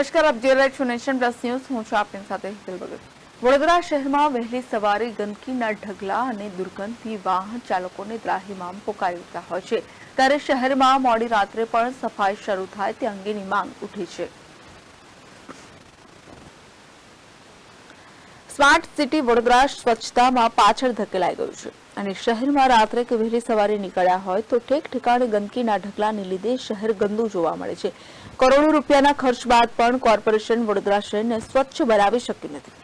નમસ્કાર, આપ જોઈ રહ્યા છો નેશન પ્લસ ન્યૂઝ. હું છું આપની સાથે હિતલ ભગત. વડોદરા શહેરમાં વહેલી સવારે ગંદકીના ઢગલા અને દુર્ગંધથી વાહન ચાલકોને ત્રાહીમામ પોકારી ઉઠતા હોય છે. ત્યારે શહેરમાં મોડી રાત્રે પણ સફાઈ શરૂ થાય તે અંગેની માંગ ઉઠી છે. સ્માર્ટ સિટી વડોદરા સ્વચ્છતામાં પાછળ ધકેલાઈ ગયું છે. અને શહેરમાં રાત્રે કે વહેલી સવારે નીકળ્યા હોય તો ઠેક ઠેકાણે ગંદકીના ઢગલાને લીધે શહેર ગંદુ જોવા મળે છે. કરોડો રૂપિયાના ખર્ચ બાદ પણ કોર્પોરેશન વડોદરા શહેરને સ્વચ્છ બનાવી શક્યું નથી.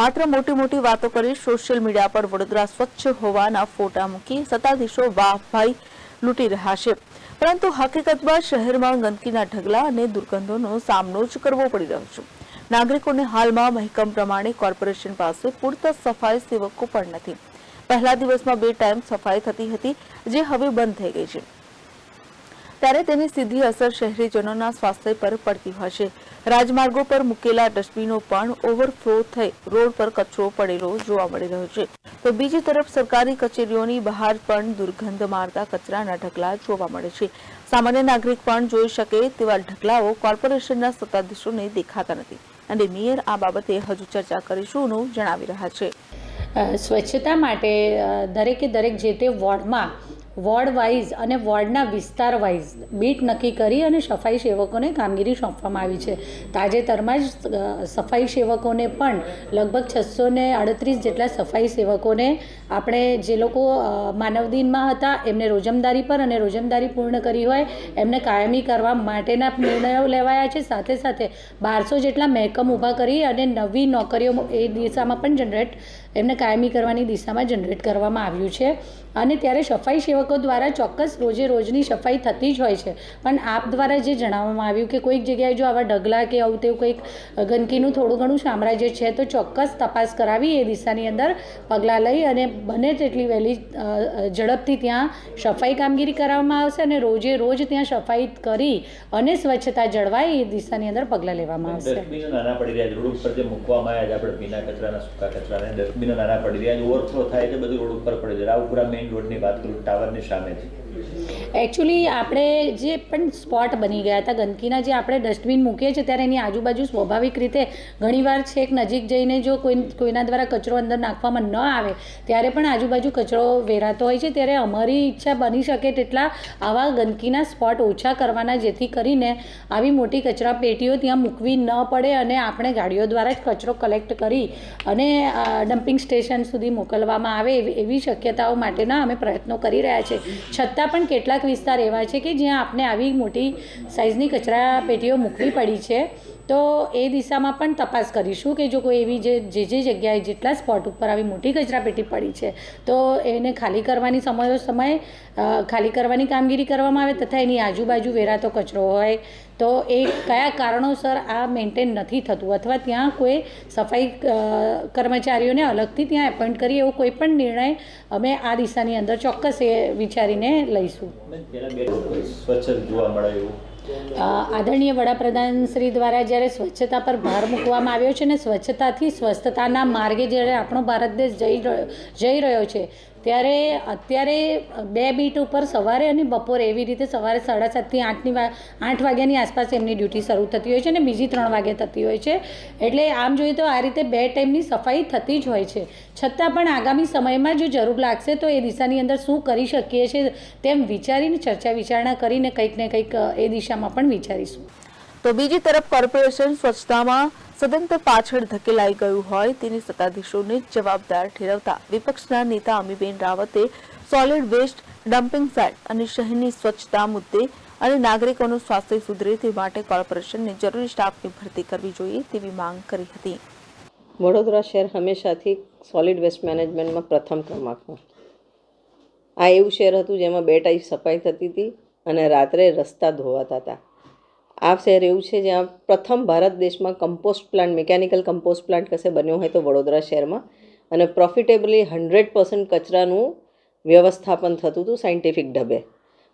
માત્ર મોટી મોટી વાતો કરી સોશિયલ મીડિયા પર વડોદરા સ્વચ્છ હોવાના ફોટા મૂકી સત્તાધીશો વાહભાઈ લૂંટી રહ્યા છે. પરંતુ હકીકતમાં શહેરમાં ગંદકીના ઢગલા અને દુર્ગંધોનો સામનો જ કરવો પડી રહ્યો છે. નાગરિકોને હાલમાં મહેકમ પ્રમાણે કોર્પોરેશન પાસે પૂરતા સફાઈ સેવકો પણ નથી. પહેલા દિવસમાં બે ટાઈમ સફાઈ થતી હતી, જે હવે બંધ થઈ ગઈ છે. ત્યારે તેની સીધી અસર શહેરીજનોના સ્વાસ્થ્ય પર પડતી હોય રાજમાર્ગો પર મૂકેલા ડસ્ટબિનો પણ ઓવરફ્લો થઈ રોડ પર કચરો પડેલો જોવા મળી રહ્યો છે. તો બીજી તરફ સરકારી કચેરીઓની બહાર પણ દુર્ગંધ મારતા કચરાના ઢગલા જોવા મળે છે. સામાન્ય નાગરિક પણ જોઈ શકે તેવા ઢગલાઓ કોર્પોરેશનના સત્તાધીશોને દેખાતા નથી. અને મેયર આ બાબતે હજુ ચર્ચા કરીશુંનું જણાવી રહ્યા છે. સ્વચ્છતા માટે દરેકે દરેક જે તે વોર્ડમાં વોર્ડ વાઇઝ અને વોર્ડના વિસ્તાર વાઇઝ બીટ નક્કી કરી અને સફાઈ સેવકોને કામગીરી સોંપવામાં આવી છે. તાજેતરમાં જ સફાઈ સેવકોને પણ લગભગ છસો ને અડત્રીસ જેટલા સફાઈ સેવકોને આપણે જે લોકો માનવ દિનમાં હતા, એમને રોજમદારી પર અને રોજમદારી પૂર્ણ કરી હોય, એમને કાયમી કરવા માટેના નિર્ણયો લેવાયા છે. સાથે સાથે બારસો જેટલા મહેકમ ઊભા કરી અને નવી નોકરીઓ એ દિશામાં પણ જનરેટ એમને કાયમી કરવાની દિશામાં જનરેટ કરવામાં આવ્યું છે. અને ત્યારે સફાઈ સેવકો દ્વારા ચોક્કસ રોજે રોજની સફાઈ થતી જ હોય છે. પણ આપ દ્વારા જે જણાવવામાં આવ્યું કે કોઈક જગ્યાએ જો આવા ઢગલા કે આવું તેવું કંઈક ગંદકીનું થોડું ઘણું સામ્રાજ્ય છે તો ચોક્કસ તપાસ કરાવી એ દિશાની અંદર પગલાં લઈ અને બને તેટલી વહેલી ઝડપથી ત્યાં સફાઈ કામગીરી કરવામાં આવશે અને રોજે રોજ ત્યાં સફાઈ કરી અને સ્વચ્છતા જળવાય એ દિશાની અંદર પગલાં લેવામાં આવશે. ડસ્ટબિનો નાના પડી રહ્યા ઉપર ઓવરફ્લો થાય છે બધું રોડ ઉપર પડી જાય. રાવપુરા મેઇન રોડની વાત કરું ટાવરની સામે છે એકચ્યુઅલી આપણે જે પણ સ્પોટ બની ગયા હતા, ગંદકીના જે આપણે ડસ્ટબિન મૂકીએ છીએ, ત્યારે એની આજુબાજુ સ્વાભાવિક રીતે ઘણીવાર છેક નજીક જઈને જો કોઈ, કોઈના દ્વારા કચરો અંદર નાખવામાં ન આવે, ત્યારે પણ આજુબાજુ કચરો વેરાતો હોય છે. ત્યારે અમારી ઈચ્છા બની શકે તેટલા આવા ગંદકીના સ્પોટ ઓછા કરવાના, જેથી કરીને આવી મોટી કચરા પેટીઓ ત્યાં મૂકવી ન પડે અને આપણે ગાડીઓ દ્વારા જ કચરો કલેક્ટ કરી અને ડમ્પિંગ સ્ટેશન સુધી મોકલવામાં આવે એવી શક્યતાઓ માટેના અમે પ્રયત્નો કરી રહ્યા છીએ. છતાં પણ કેટલાક વિસ્તાર એવા છે કે જ્યાં આપણે આવી મોટી સાઇઝની કચરા પેટીઓ મૂકવી પડી છે. તો એ દિશામાં પણ તપાસ કરીશું કે જો કોઈ એવી જે જે જગ્યાએ જેટલા સ્પોટ ઉપર આવી મોટી કચરાપેટી પડી છે, તો એને ખાલી કરવાની સમયો, સમય ખાલી કરવાની કામગીરી કરવામાં આવે તથા એની આજુબાજુ વેરાતો કચરો હોય, તો એ કયા કારણોસર આ મેન્ટેન નથી થતું અથવા ત્યાં કોઈ સફાઈ કર્મચારીઓને અલગથી ત્યાં એપોઇન્ટ કરી એવો કોઈ પણ નિર્ણય અમે આ દિશાની અંદર ચોક્કસ એ વિચારીને લઈશું. સ્વચ્છ જોવા મળે એવું આદરણીય વડાપ્રધાન શ્રી દ્વારા જ્યારે સ્વચ્છતા પર ભાર મૂકવામાં આવ્યો છે ને સ્વચ્છતાથી સ્વસ્થતાના માર્ગે જ્યારે આપણો ભારત દેશ જઈ રહ્યો જઈ રહ્યો છે ત્યારે અત્યારે બે બીટ ઉપર સવારે અને બપોરે એવી રીતે સવારે સાડા સાતથી આઠની આઠ વાગ્યાની આસપાસ એમની ડ્યુટી શરૂ થતી હોય છે અને બીજી ત્રણ વાગે થતી હોય છે. એટલે આમ જોઈએ તો આ રીતે બે ટાઈમની સફાઈ થતી જ હોય છે. છતાં પણ આગામી સમયમાં જો જરૂર લાગશે તો એ દિશાની અંદર શું કરી શકીએ છીએ તેમ વિચારીને ચર્ચા વિચારણા કરીને કંઈક ને કંઈક એ દિશામાં પણ વિચારીશું. તો બીજી તરફ કોર્પોરેશન સ્વચ્છતામાં સદંતર પાછળ ધકેલાઈ ગયું હોય તેની સત્તાધીશોને જવાબદાર ઠેરવતા વિપક્ષના નેતા અમીબેન રાવતે સોલિડ વેસ્ટ ડમ્પિંગ સાઇટ અને શહેરની સ્વચ્છતા મુદ્દે અને નાગરિકોનું સ્વાસ્થ્ય સુધરે તે માટે કોર્પોરેશનને જરૂરી સ્ટાફની ભરતી કરવી જોઈએ તેવી માંગ કરી હતી. વડોદરા શહેર હંમેશાથી સોલિડ વેસ્ટ મેનેજમેન્ટમાં પ્રથમ ક્રમાંકમાં આ એવું શહેર હતું જેમાં બે ટાઈપ સફાઈ થતી હતી અને રાત્રે રસ્તા ધોવાતા હતા. આ શહેર એવું છે જ્યાં પ્રથમ ભારત દેશમાં compost plant mechanical compost plant કશે બન્યો હોય તો વડોદરા શહેરમાં. અને પ્રોફિટેબલી હંડ્રેડ પર્સન્ટ કચરાનું વ્યવસ્થાપન થતું હતું સાયન્ટિફિક ઢબે.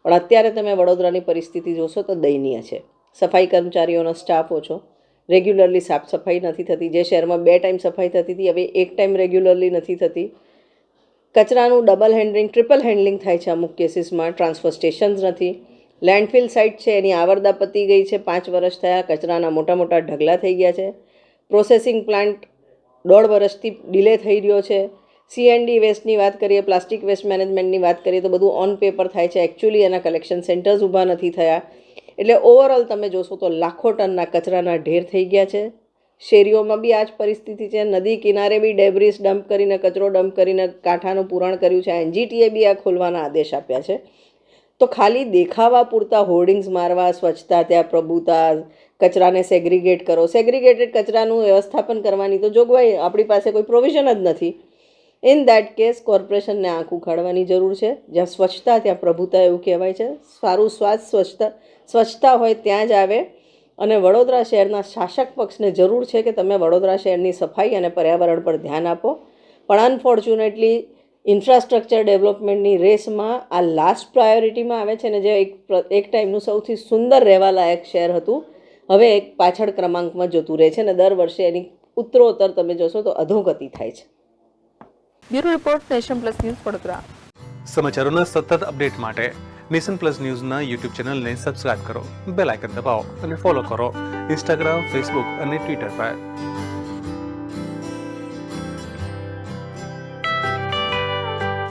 પણ અત્યારે તમે વડોદરાની પરિસ્થિતિ જોશો તો દયનીય છે. સફાઈ કર્મચારીઓનો સ્ટાફ ઓછો. રેગ્યુલરલી સાફ સફાઈ નથી થતી. જે શહેરમાં બે ટાઈમ સફાઈ થતી હતી, હવે એક ટાઈમ રેગ્યુલરલી નથી થતી. કચરાનું ડબલ હેન્ડલિંગ ટ્રિપલ હેન્ડલિંગ થાય છે અમુક કેસીસમાં ટ્રાન્સફર સ્ટેશન્સ નથી. લેન્ડફિલ સાઇટ છે, એની આવરદા પતી ગઈ છે, પાંચ વર્ષ થયા, કચરાના મોટા મોટા ઢગલા થઈ ગયા છે. પ્રોસેસિંગ પ્લાન્ટ દોઢ વર્ષથી ડિલે થઈ રહ્યો છે. સીએનડી વેસ્ટની વાત કરીએ, પ્લાસ્ટિક વેસ્ટ મેનેજમેન્ટની વાત કરીએ, તો બધું ઓન પેપર થાય છે. એકચ્યુઅલી એના કલેક્શન સેન્ટર્સ ઊભા નથી થયા. એટલે ઓવરઓલ તમે જોશો તો લાખો ટનના કચરાના ઢેર થઈ ગયા છે. શેરીઓમાં બી આ જ પરિસ્થિતિ છે. નદી કિનારે બી ડેબ્રિસ ડમ્પ કરીને, કચરો ડમ્પ કરીને કાંઠાનું પૂરણ કર્યું છે. એનજીટીએ બી આ ખોલવાના આદેશ આપ્યા છે. તો ખાલી દેખાવા પૂરતા હોર્ડિંગ્સ મારવા, સ્વચ્છતા, ત્યાં પ્રભુતા, કચરાને સેગ્રિગેટ કરો. સેગ્રિગેટેડ કચરાનું વ્યવસ્થાપન કરવાની તો જોગવાઈ, આપણી પાસે કોઈ પ્રોવિઝન જ નથી. ઇન દેટ કેસ કોર્પોરેશનને આંખ ઉખાડવાની જરૂર છે. જ્યાં સ્વચ્છતા, ત્યાં પ્રભુતા એવું કહેવાય છે. સારું સ્વાદ, સ્વચ્છતા સ્વચ્છતા હોય ત્યાં જ આવે. અને વડોદરા શહેરના શાસક પક્ષને જરૂર છે કે તમે વડોદરા શહેરની સફાઈ અને પર્યાવરણ પર ધ્યાન આપો. પણ અનફોર્ચ્યુનેટલી ઇન્ફ્રાસ્ટ્રક્ચર ડેવલપમેન્ટની રેસમાં આ લાસ્ટ પ્રાયોરિટીમાં આવે છે ને જે એક એક ટાઈમનું સૌથી સુંદર રહેવાલાયક શહેર હતું હવે એક પાછળ ક્રમાંકમાં જોતું રહે છે અને દર વર્ષે એની ઉત્તરોત્તર તમે જોશો તો અધોગતિ થાય છે. Bureau report nation plus news Vadodara. સમાચારોના સતત અપડેટ માટે નેશન પ્લસ ન્યૂઝના યુટ્યુબ ચેનલને સબસ્ક્રાઇબ કરો બેલ આઇકન દબાવો અને ફોલો કરો ઇન્સ્ટાગ્રામ ફેસબુક અને ટ્વિટર પર.